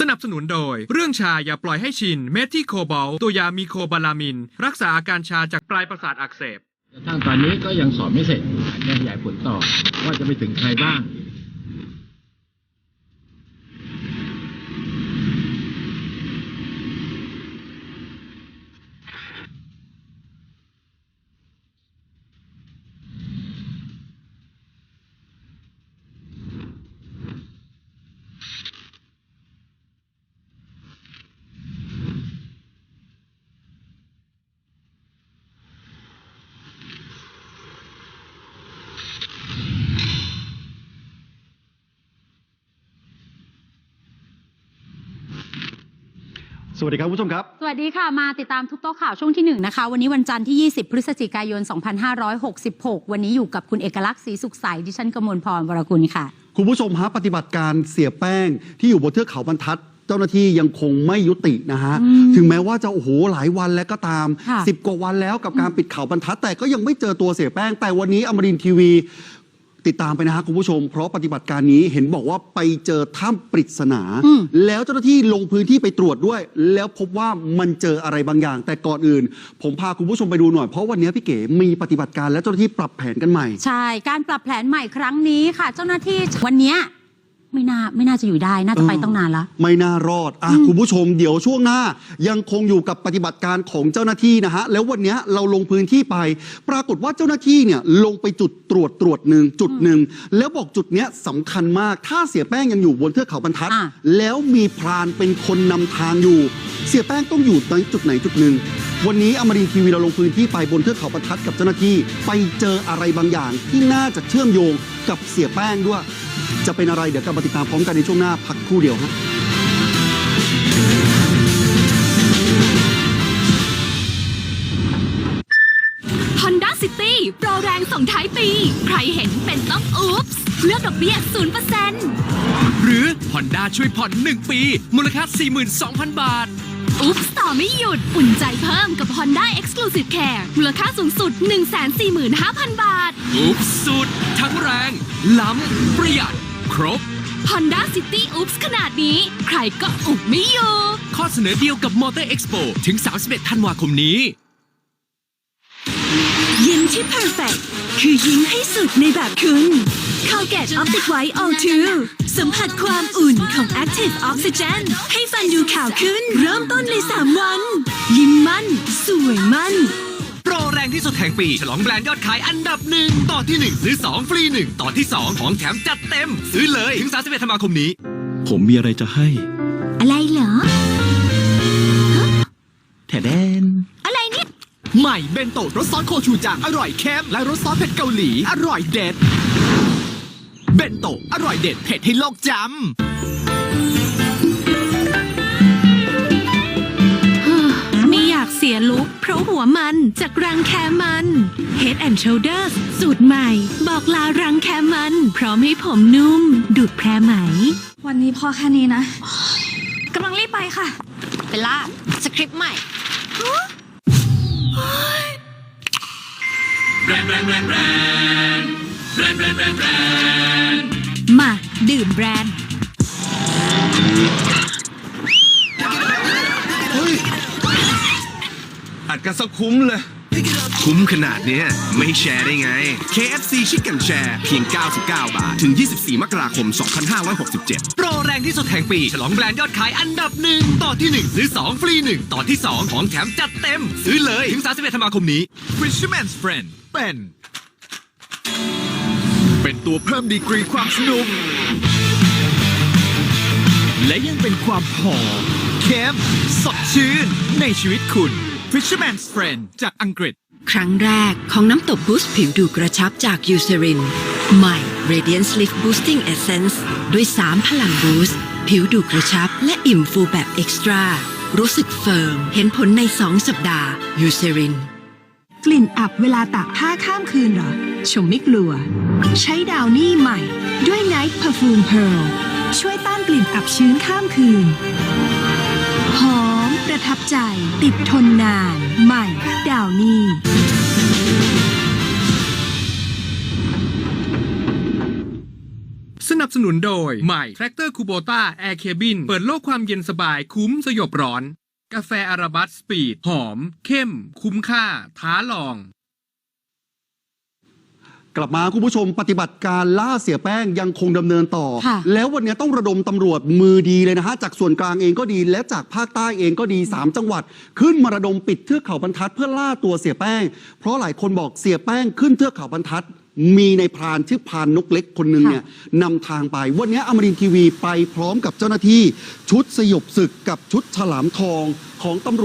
สนับสนุนโดย เรื่องชาอย่าปล่อยให้ชิน เมทิโคบอลตัวยามีโคบาลามิน รักษาอาการชาจากปลายประสาทอักเสบกระทั่งตอนนี้ก็ยังสอบไม่เสร็จอาจจะขยายผลต่อว่าจะไปถึงใครบ้าง สวัสดีครับคุณผู้ชมครับ สวัสดีค่ะ มาติดตามทุกโต๊ะข่าวช่วงที่1นะคะ วันนี้วันจันทร์ที่ 20 พฤศจิกายน 2566 วันนี้อยู่กับคุณเอกลักษณ์ศรีสุขใสดิฉันกมลพรวรกุลค่ะ คุณผู้ชมฮะปฏิบัติการเสียแป้งที่อยู่บนเทือกเขาบรรทัด เจ้าหน้าที่ยังคงไม่ยุตินะฮะอืมถึงแม้ว่าจะโอ้โหหลายวันแล้วก็ตาม ค่ะ 10 กว่าวันแล้วกับการปิดเขาบรรทัด แต่ก็ยังไม่เจอตัวเสียแป้ง แต่วันนี้อมรินทร์ทีวี ติดตามไปนะฮะคุณผู้ชม เพราะปฏิบัติการนี้เห็นบอกว่าไปเจอถ้ำปริศนา อืม แล้วเจ้าหน้าที่ลงพื้นที่ไปตรวจด้วย แล้วพบว่ามันเจออะไรบางอย่าง แต่ก่อนอื่น ผมพาคุณผู้ชมไปดูหน่อยเพราะวันนี้พี่เก๋มีปฏิบัติการและเจ้าหน้าที่ปรับแผนกันใหม่ ใช่ การปรับแผนใหม่ครั้งนี้ค่ะ เจ้าหน้าที่วันเนี้ย ไม่น่าไม่น่าจะอยู่ได้น่าจะไปต้องนานละ ไม่น่ารอดอะคุณผู้ชมเดี๋ยวช่วงหน้า ยังคงอยู่กับปฏิบัติการของเจ้าหน้าที่นะฮะ แล้ววันเนี้ยเราลงพื้นที่ไป ปรากฏว่าเจ้าหน้าที่เนี่ยลงไปจุดตรวจตรวจหนึ่งจุดหนึ่งแล้วบอกจุดเนี้ยสำคัญมาก ถ้าเสียแป้งยังอยู่บนเทือกเขาบรรทัดอะแล้วมีพรานเป็นคนนำทางอยู่ เสียแป้งต้องอยู่ในจุดไหนจุดหนึ่งวันนี้อมรินทร์ทีวีเราลงพื้นที่ไปบนเทือกเขาบรรทัดกับเจ้าหน้าที่ ไปเจออะไรบางอย่างที่น่าจะเชื่อมโยงกับเสียแป้งด้วย จะเป็นอะไรเดี๋ยวกลับมาติดตามพร้อมกันในช่วงหน้าพักครู่เดียวฮะ Honda City โปรแรงส่งท้ายปี ใครเห็นเป็นต้องอุ๊บส์เลือกดอกเบี้ย0%หรือ Honda ช่วยผ่อน 1 ปี มูลค่า 42,000 บาท อุ๊บส์ต่อไม่หยุด อุ่นใจเพิ่มกับ Honda Exclusive Care มูลค่าสูงสุด 145,000 บาท อุ๊บสุด ทั้งแรง ล้ำ ประหยัด ครบ Honda City อุ๊บส์ขนาดนี้ ใครก็อุบไม่อยู่ ข้อเสนอเดียวกับ Motor Expo ถึง 31 ธันวาคมนี้ ยิ้มที่ perfect คือยิ้มให้สุดในแบบคุณ Colgate Optic White O2 สัมผัสความอุ่นของ Active Oxygen ให้ฟันดูขาวขึ้น เริ่มต้นใน3วัน ยิ้มมั่น สวยมั่นโป รแรงที่สุดแห่งปี ฉลองแบรนด์ยอดขายอันดับหนึ่งต่อที่ 1 ซื้อ 2 ฟรี 1 ต่อที่ 2 ของแถมจัดเต็ม ซื้อเลยถึง 31ธันวาคมนี้ ผมมีอะไรจะให้ อะไรเหรอแถแดน อะไรเนี่ย ใหม่เบนโตรสซอสโคชูจังอร่อยเค็มและรสซอสเผ็ดเกาหลี อร่อยเด็ด เบนโตอร่อยเด็ดเผ็ดให้โลกจำ หัวมันจากรังแคมัน Head and Shoulders สูตรใหม่ บอกลารังแคมัน พร้อมให้ผมนุ่ม ดูดแพรไหม วันนี้พอแค่นี้นะกำลังรีบไปค่ะเบลล่าสคริปต์ใหม่มา ดื่มแบรนด์ อัดกันสักคุ้มเลย คุ้มขนาดเนี้ยไม่แชร์ได้ไง KFC Chicken Share เพียง 99 บาท ถึง 24 มกราคม 2567 โปรแรงที่สุดแห่งปี ฉลองแบรนด์ยอดขายอันดับหนึ่งต่อที่ 1 ซื้อ 2 ฟรี 1 ต่อที่ 2 ของแถมจัดเต็ม ซื้อเลย ถึง 31 ธันวาคมนี้ Fisherman's Friend เป็น เป็นตัวเพิ่มดีกรีความสนุก และยังเป็นความหอมเข้มสดชื่นในชีวิตคุณ Fisherman's Friend จากอังกฤษ ครั้งแรกของน้ำตบบูสต์ผิวดูกระชับจากยูเซรินใหม่ Radiant Lift Boosting Essence ด้วย 3 พลังบูสต์ผิวดูกระชับและอิ่มฟูแบบเอ็กซ์ตร้ารู้สึกเฟิร์ม เห็นผลใน 2 สัปดาห์ยูเซรินกลิ่นอับเวลาตากผ้าข้ามคืนเหรอ ชมไม่กลัว ใช้ดาวนี่ใหม่ ด้วย Night Perfume Pearl ช่วยต้านกลิ่นอับชื้นข้ามคืนหอม ประทับใจ ติดทนนาน ใหม่ ดาวนี่สนับสนุนโดย ใหม่แทรกเตอร์คูโบต้าแอร์เคบินเปิดโลกความเย็นสบายคุ้มสยบร้อน กาแฟอาราบัสสปีด หอม เข้ม คุ้มค่า ท้าลอง กลับมาคุณผู้ชมปฏิบัติการล่าเสียแป้งยังคงดำเนินต่อ ค่ะแล้ววันนี้ต้องระดมตำรวจมือดีเลยนะฮะ จากส่วนกลางเองก็ดี และจากภาคใต้เองก็ดี 3 จังหวัด ขึ้นมาระดมปิดเทือกเขาบรรทัดเพื่อล่าตัวเสียแป้ง เพราะหลายคนบอกเสียแป้งขึ้นเทือกเขาบรรทัด มีในพรานชื่อพรานนกเล็กคนหนึ่งเนี่ยนำทางไป วันนี้อมรินทร์ทีวีไปพร้อมกับเจ้าหน้าที่ ชุดสยบศึกกับชุดฉลามทองของตำรวจ